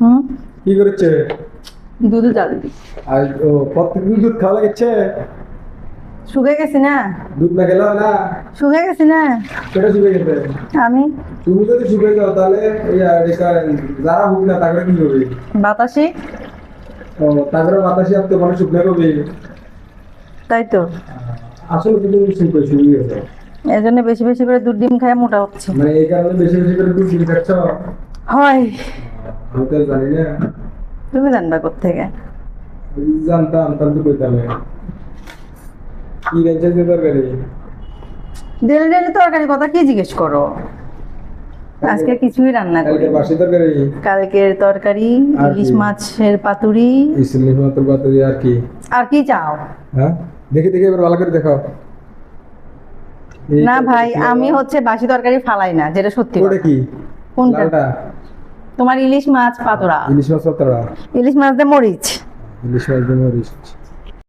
হুম কি করেছে দুধ জাল দি আর ও প্রত্যেকদিন দুধ খাওয়া লাগছে শুকে গেছি না দুধ না খেলে না শুকে গেছি না সেটা শুকে গেছে আমি তুমি যদি শুকে যাও তাহলে যারা হোক না তাকে কি হবে বাতাসি ও তারপরে বাতাসে তো মানে শুকনো হবে তাই তো আসলে কিন্তু শুকে শুকে গেছে এই জন্য বেশি বেশি করে দুধ ডিম খায় মোটা হচ্ছে মানে এই কারণে বেশি বেশি করে দুধ কিনে খাচ্ছ হয়। জানি না। তুমি জানবা কোথেকে জানতাম তাহলে কইতাম কি রেঞ্জের তরকারি? ডেলি ডেলি তরকারি কথা কি জিজ্ঞেস করো? আজকে কিছুই রান্না করি কালকে বাসি তরকারি? কালকের তরকারি ইলিশ মাছের পাতুরি। ইসলিশ মাত্র পাতুরি আর কি? আর কি চাও? হ্যাঁ? দেখে দেখে এবার ভালো করে দেখাও। না ভাই আমি হচ্ছে বাসি তরকারি ফালাই না যেটা সত্যি ওটা কি? কোনটা? তোমার ইলিশ মাছ পাতরা ইলিশ মাছ পাতরা ইলিশ মাছ দিয়ে মরিচ। ইলিশ মাছ দিয়ে মরিচ।